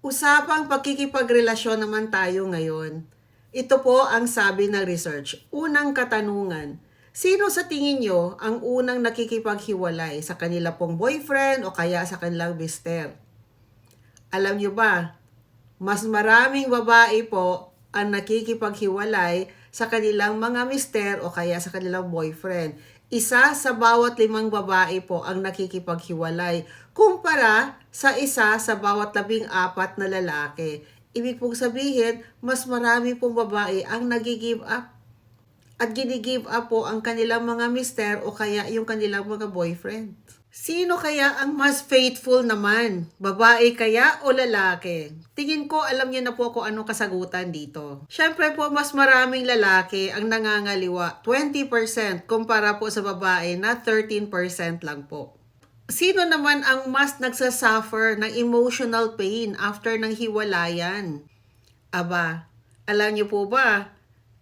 Usapang pagkikipagrelasyon naman tayo ngayon. Ito po ang sabi ng research. Unang katanungan, sino sa tingin nyo ang unang nakikipaghiwalay sa kanila pong boyfriend o kaya sa kanilang mister? Alam nyo ba, mas maraming babae po ang nakikipaghiwalay sa kanilang mga mister o kaya sa kanilang boyfriend. Isa sa bawat limang babae po ang nakikipaghiwalay kumpara sa isa sa bawat labing apat na lalaki. Ibig pong sabihin, mas marami pong babae ang nagigive up at ginigive up po ang kanilang mga mister o kaya yung kanilang mga boyfriend. Sino kaya ang mas faithful naman? Babae kaya o lalaki? Tingin ko alam niyo na po kung anong kasagutan dito. Siyempre po mas maraming lalaki ang nangangaliwa. 20% kumpara po sa babae na 13% lang po. Sino naman ang mas nagsasuffer ng emotional pain after ng hiwalayan? Aba, alam niyo po ba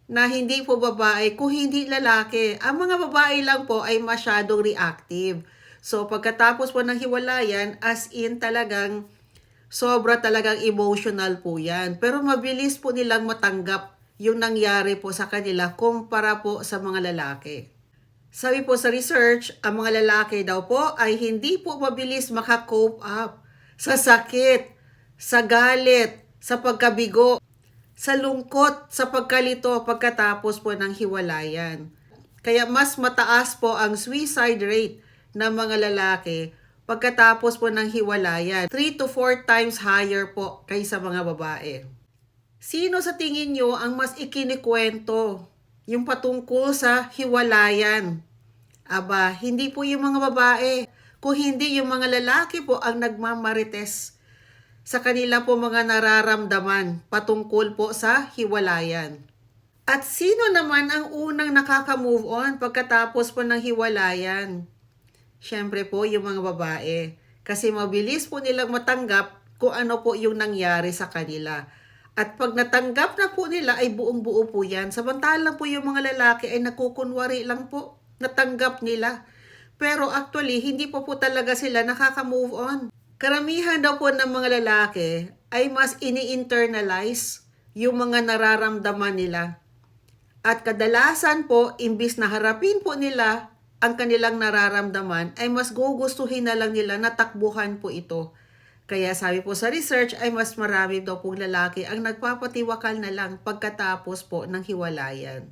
na hindi po babae kung hindi lalaki. Ang mga babae lang po ay masyadong reactive. So pagkatapos po ng hiwalayan, as in talagang sobra talagang emotional po yan. Pero mabilis po nilang matanggap yung nangyari po sa kanila kumpara po sa mga lalaki. Sabi po sa research, ang mga lalaki daw po ay hindi po mabilis makakope up sa sakit, sa galit, sa pagkabigo, sa lungkot, sa pagkalito pagkatapos po ng hiwalayan. Kaya mas mataas po ang suicide rate ng mga lalaki pagkatapos po ng hiwalayan. 3 to 4 times higher po kaysa mga babae. Sino sa tingin nyo ang mas ikinikwento yung patungkol sa hiwalayan? Aba, hindi po yung mga babae. Kung hindi yung mga lalaki po ang nagmamarites sa kanila po mga nararamdaman patungkol po sa hiwalayan. At sino naman ang unang nakaka-move on pagkatapos po ng hiwalayan? Siyempre po yung mga babae. Kasi mabilis po nilang matanggap kung ano po yung nangyari sa kanila. At pag natanggap na po nila ay buong buo po yan. Samantalang po yung mga lalaki ay nakukunwari lang po. Natanggap nila. Pero actually, hindi po po talaga sila nakaka-move on. Karamihan daw po ng mga lalaki ay mas ini-internalize yung mga nararamdaman nila. At kadalasan po, imbis na harapin po nila ang kanilang nararamdaman, ay mas gugustuhin na lang nila na takbuhan po ito. Kaya sabi po sa research ay mas marami daw pong lalaki ang nagpapatiwakal na lang pagkatapos po ng hiwalayan.